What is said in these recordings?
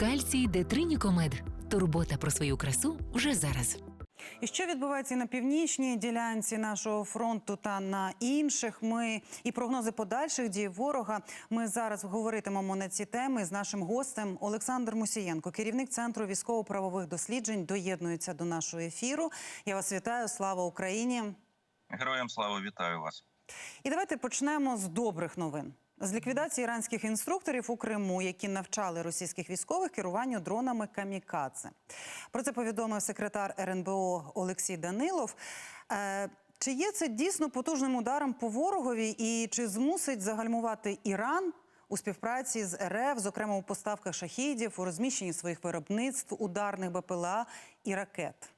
Кальцій Детринікомед. Турбота про свою красу вже зараз. І що відбувається і на північній ділянці нашого фронту та на інших? Ми і прогнози подальших дій ворога. Ми зараз говоритимемо на ці теми з нашим гостем Олександр Мусієнко, керівник центру військово-правових досліджень, доєднується до нашого ефіру. Я вас вітаю. Слава Україні! Героям слава вітаю вас. І давайте почнемо з добрих новин. З ліквідації іранських інструкторів у Криму, які навчали російських військових керуванню дронами камікадзе. Про це повідомив секретар РНБО Олексій Данилов. Е, Чи є це дійсно потужним ударом по ворогові, і чи змусить загальмувати Іран у співпраці з РФ, зокрема у поставках шахідів, у розміщенні своїх виробництв, ударних БПЛА і ракет?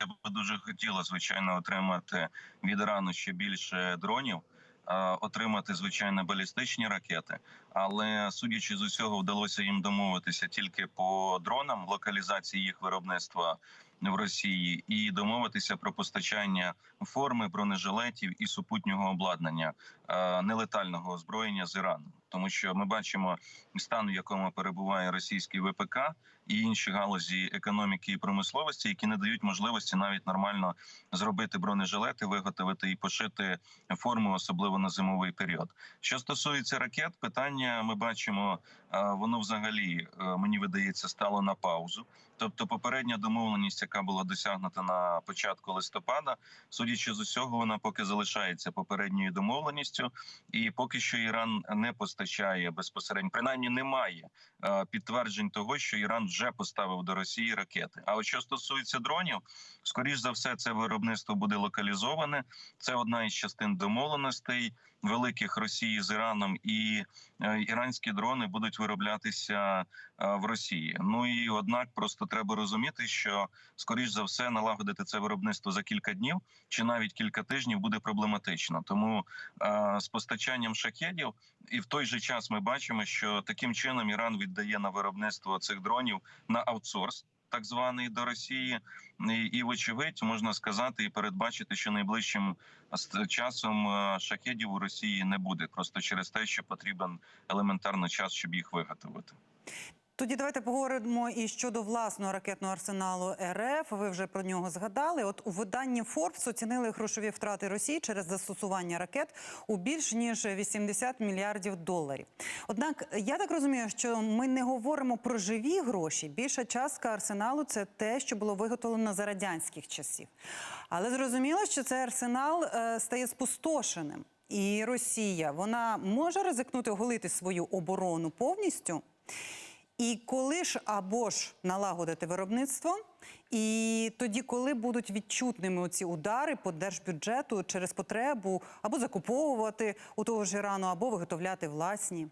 Я би дуже хотіла, звичайно, отримати від Ірану ще більше дронів, отримати звичайно балістичні ракети. Але судячи з усього, вдалося їм домовитися тільки по дронам, локалізації їх виробництва в Росії, і домовитися про постачання форми бронежилетів і супутнього обладнання е, нелетального озброєння з Ірану. Тому що ми бачимо стан, в якому перебуває російський ВПК і інші галузі економіки і промисловості, які не дають можливості навіть нормально зробити бронежилети, виготовити і пошити форму, особливо на зимовий період. Що стосується ракет, питання ми бачимо, е, воно взагалі е, мені видається стало на паузу. Тобто, попередня домовленість, яка була досягнута на початку листопада, судячи з усього, вона поки залишається попередньою домовленістю, і поки що Іран не постачає безпосередньо, принаймні немає е, підтверджень того, що Іран вже поставив до Росії ракети. А от що стосується дронів, скоріш за все, це виробництво буде локалізоване. Це одна із частин домовленостей великих Росії з Іраном, і е, іранські дрони будуть вироблятися е, в Росії. Ну і однак, просто треба розуміти, що скоріш за все налагодити це виробництво за кілька днів чи навіть кілька тижнів буде проблематично. Тому з постачанням шахедів, і в той же час ми бачимо, що таким чином Іран віддає на виробництво цих дронів на аутсорс. Так званий до Росії, і, вочевидь можна сказати і передбачити, що найближчим часом шахедів у Росії не буде, просто через те, що потрібен елементарно час, щоб їх виготовити. Тоді давайте поговоримо і щодо власного ракетного арсеналу РФ. Ви вже про нього згадали. От у виданні Forbes оцінили грошові втрати Росії через застосування ракет у більш ніж 80 мільярдів доларів. Однак я так розумію, що ми не говоримо про живі гроші. Більша частка арсеналу це те, що було виготовлено за радянських часів. Але зрозуміло, що цей арсенал е, стає спустошеним. І Росія вона може ризикнути оголити свою оборону повністю. І коли ж або ж налагодити виробництво, і тоді, коли будуть відчутними оці удари по держбюджету через потребу або закуповувати у того ж Ірану, або виготовляти власні.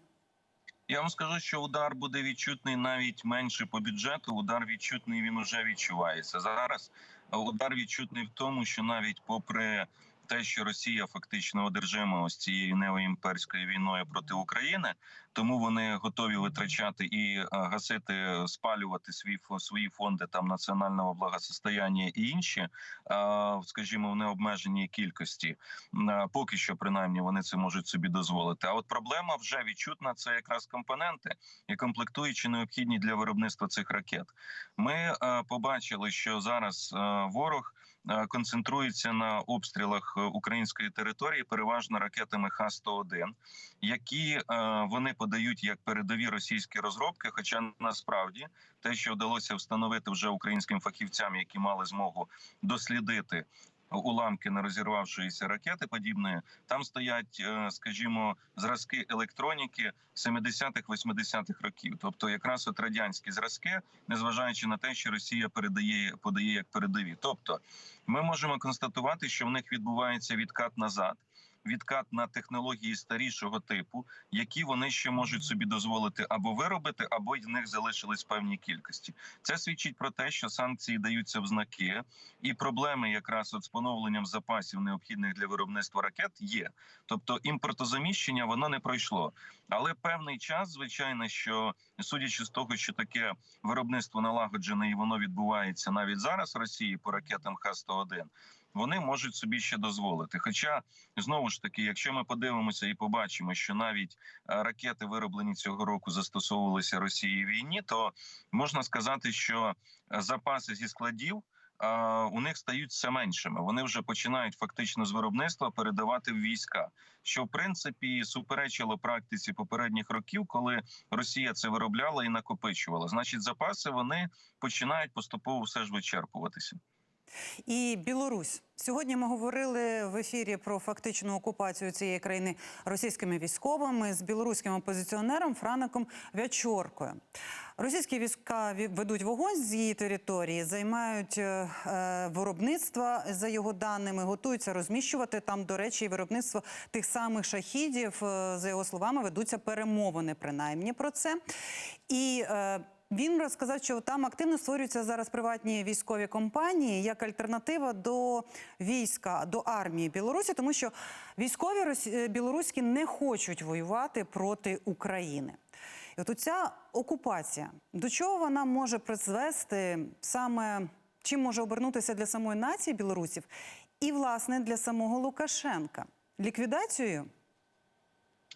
Я вам скажу, що удар буде відчутний навіть менше по бюджету. Удар відчутний він уже відчувається зараз. Удар відчутний в тому, що навіть попри те, що Росія фактично одержима ось цією неоімперською війною проти України, тому вони готові витрачати і е, гасити, спалювати свої свої фонди там національного благосостояння і інші, е, скажімо, в необмеженій кількості. Е, Поки що, принаймні, вони це можуть собі дозволити. А от проблема вже відчутна це якраз компоненти і комплектуючі необхідні для виробництва цих ракет. Ми побачили, що зараз ворог. Концентрується на обстрілах української території, переважно ракетами Х-101, які вони подають як передові російські розробки. Хоча насправді те, що вдалося встановити вже українським фахівцям, які мали змогу дослідити. Уламки не розірвавшоїся ракети подібної там стоять, скажімо, зразки електроніки 70-х-80-х років, тобто якраз от радянські зразки, незважаючи на те, що Росія передає подає як передові. Тобто, ми можемо констатувати, що в них відбувається відкат назад. Відкат на технології старішого типу, які вони ще можуть собі дозволити або виробити, або в них залишились певні кількості. Це свідчить про те, що санкції даються в знаки, і проблеми якраз от з поновленням запасів необхідних для виробництва ракет є. Тобто імпортозаміщення воно не пройшло. Але певний час, звичайно, що судячи з того, що таке виробництво налагоджене і воно відбувається навіть зараз в Росії по ракетам Х-101, вони можуть собі ще дозволити. Хоча знову ж таки, якщо ми подивимося і побачимо, що навіть е, ракети, вироблені цього року, застосовувалися Росії війні, то можна сказати, що е, запаси зі складів. е, У них стають все меншими. Вони вже починають фактично з виробництва передавати в війська, що в принципі суперечило практиці попередніх років, коли Росія це виробляла і накопичувала. Значить, запаси вони починають поступово все ж вичерпуватися. І Білорусь сьогодні ми говорили в ефірі про фактичну окупацію цієї країни російськими військовими з білоруським опозиціонером Фраником Вячоркою. Російські війська ві- ведуть вогонь з її території, займають е, е, за його даними, готуються розміщувати там. До речі, виробництво тих самих шахідів. е, За його словами, ведуться перемовини принаймні про це. І він розказав, що там активно створюються зараз приватні військові компанії як альтернатива до війська, до армії Білорусі, тому що військові е, білоруські не хочуть воювати проти України. І от ця окупація, до чого вона може призвести саме чим може обернутися для самої нації білорусів і, власне, для самого Лукашенка? Ліквідацією?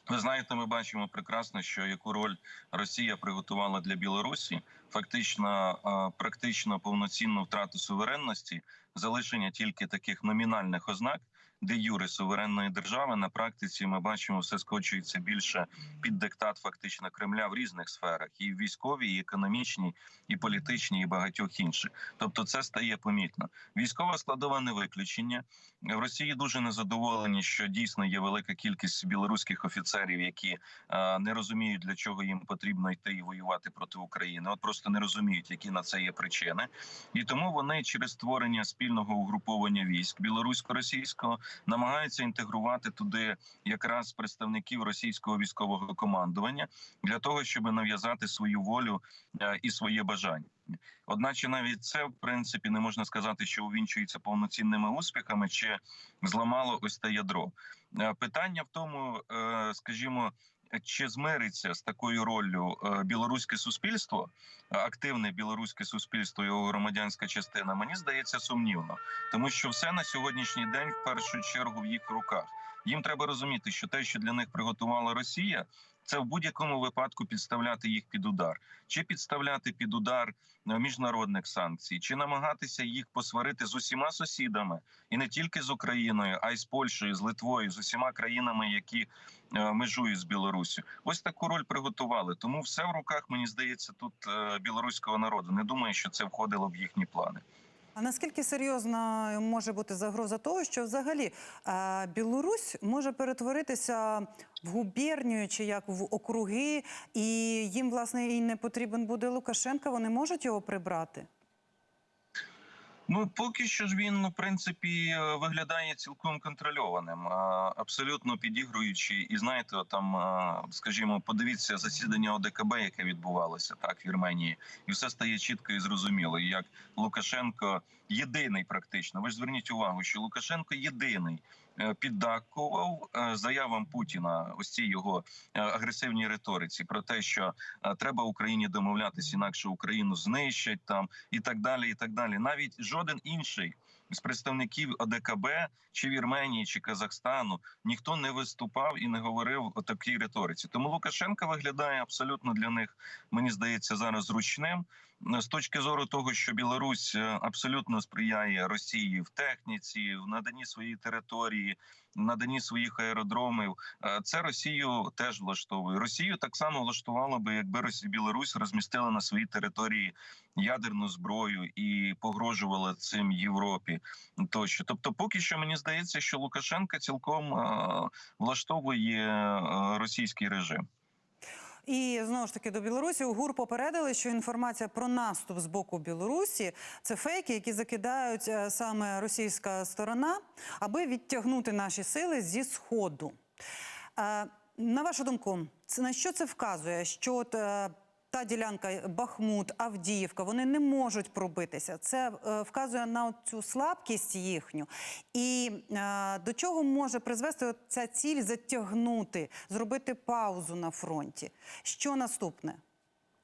Ви знаєте, ми бачимо прекрасно, що яку роль Росія приготувала для Білорусі, фактично практично повноцінну втрату суверенності, залишення тільки таких номінальних ознак. Де юри суверенної держави на практиці ми бачимо, все скочується більше під диктат фактично Кремля в різних сферах, і військовій, і економічній, і політичній, і багатьох інших. Тобто, це стає помітно. Військова складова не виключення. В Росії дуже незадоволені, що дійсно є велика кількість білоруських офіцерів, які е, не розуміють для чого їм потрібно йти і воювати проти України. От просто не розуміють, які на це є причини, і тому вони через створення спільного угруповання військ білорусько-російського намагаються інтегрувати туди якраз представників російського військового командування для того, щоб нав'язати свою волю е, і своє бажання. Одначе навіть це в принципі не можна сказати, що увінчується повноцінними успіхами, чи зламало ось те ядро. Е, Питання в тому, е, скажімо. Чи змириться з такою роллю е, білоруське суспільство, е, активне білоруське суспільство, його громадянська частина? Мені здається сумнівно, тому що все на сьогоднішній день в першу чергу в їх руках. Їм треба розуміти, що те, що для них приготувала Росія, це в будь-якому випадку підставляти їх під удар, чи підставляти під удар е, міжнародних санкцій, чи намагатися їх посварити з усіма сусідами, і не тільки з Україною, а й з Польщею, з Литвою, з усіма країнами, які е, межують з Білоруссю. Ось таку роль приготували. Тому все в руках, мені здається, тут е, білоруського народу. Не думаю, що це входило в їхні плани. А наскільки серйозна може бути загроза того, що взагалі е, Білорусь може перетворитися в губернію чи як в округи, і їм власне і не потрібен буде Лукашенка? Вони можуть його прибрати? Ну поки що ж він, ну, в принципі, е, виглядає цілком контрольованим, абсолютно підігруючи. І знаєте, там, скажімо, подивіться засідання ОДКБ, яке відбувалося так в Вірменії, і все стає чітко і зрозуміло. Як Лукашенко єдиний, практично. Ви ж зверніть увагу, що Лукашенко єдиний. Е, Піддакував е, заявам Путіна, ось цій його е, агресивній риториці про те, що треба Україні домовлятися, інакше Україну знищать там і так далі. І так далі. Навіть жоден інший з представників ОДКБ чи Вірменії, чи Казахстану ніхто не виступав і не говорив о такій риториці. Тому Лукашенко виглядає абсолютно для них, мені здається, зараз зручним. З точки зору того, що Білорусь е, абсолютно сприяє Росії в техніці, в наданні своєї території, наданні своїх аеродромів, е, це Росію теж влаштовує. Росію так само влаштувало би, якби Росі- Білорусь розмістила на своїй території ядерну зброю і погрожувала цим Європі. Тощо, тобто, поки що мені здається, що Лукашенка цілком е, влаштовує е, російський режим. І знову ж таки до Білорусі у ГУР попередили, що інформація про наступ з боку Білорусі це фейки, які закидають е, саме російська сторона, аби відтягнути наші сили зі сходу. Е, На вашу думку, на що це вказує? Що е, та ділянка Бахмут, Авдіївка, вони не можуть пробитися. Це е, вказує на цю слабкість їхню. І е, до чого може призвести ця ціль затягнути, зробити паузу на фронті? Що наступне?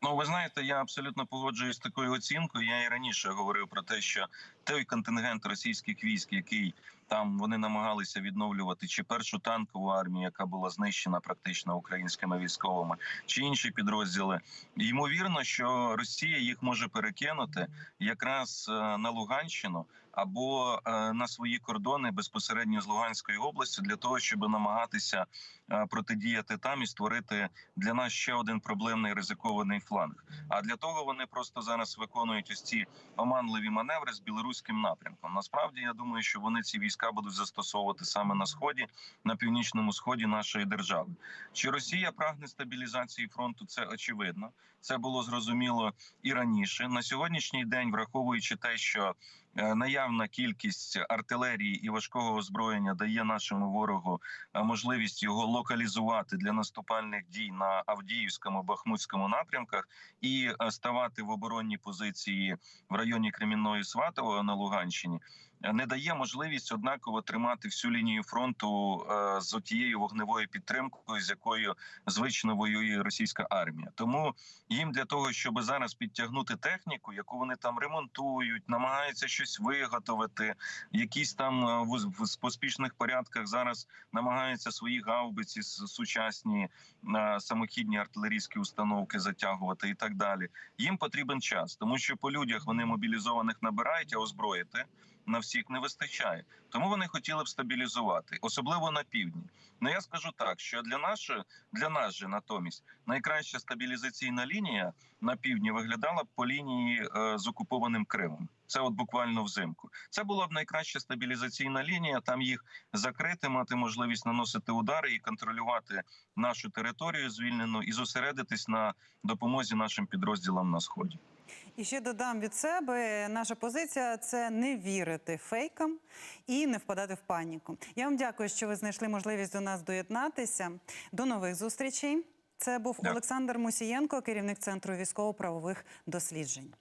Ну, ви знаєте, я абсолютно погоджуюсь з такою оцінкою. Я і раніше говорив про те, що той контингент російських військ, який там вони намагалися відновлювати чи першу танкову армію, яка була знищена практично українськими військовими, чи інші підрозділи. Ймовірно, що Росія їх може перекинути якраз е, на Луганщину або е, на свої кордони безпосередньо з Луганської області для того, щоб намагатися е, протидіяти там і створити для нас ще один проблемний ризикований фланг. А для того вони просто зараз виконують ось ці оманливі маневри з білоруським напрямком. Насправді я думаю, що вони ці війська будуть застосовувати саме на сході, на північному сході нашої держави. Чи Росія прагне стабілізації фронту? Це очевидно. Це було зрозуміло і раніше. На сьогоднішній день, враховуючи те, що наявна кількість артилерії і важкого озброєння дає нашому ворогу е, можливість його локалізувати для наступальних дій на Авдіївському Бахмутському напрямках і е, ставати в оборонні позиції в районі Кремінної Сватової на Луганщині. Не дає можливість однаково тримати всю лінію фронту е, з тією вогневою підтримкою, з якою звично воює російська армія. Тому їм для того, щоб зараз підтягнути техніку, яку вони там ремонтують, намагаються щось виготовити, якісь там е, в, поспішних порядках зараз намагаються свої гаубиці сучасні е, самохідні артилерійські установки затягувати і так далі. Їм потрібен час, тому що по людях вони мобілізованих набирають, а озброїти на всіх не вистачає. Тому вони хотіли б стабілізувати, особливо на півдні. Ну я скажу так, що для же- для нас же натомість найкраща стабілізаційна лінія на півдні виглядала по лінії е, з окупованим Кримом. Це от буквально взимку. Це була б найкраща стабілізаційна лінія. Там їх закрити, мати можливість наносити удари і контролювати нашу територію звільнену і зосередитись на допомозі нашим підрозділам на сході. І ще додам від себе, наша позиція це не вірити фейкам і не впадати в паніку. Я вам дякую, що ви знайшли можливість до нас доєднатися. До нових зустрічей. Це був Олександр Мусієнко, керівник центру військово-правових досліджень.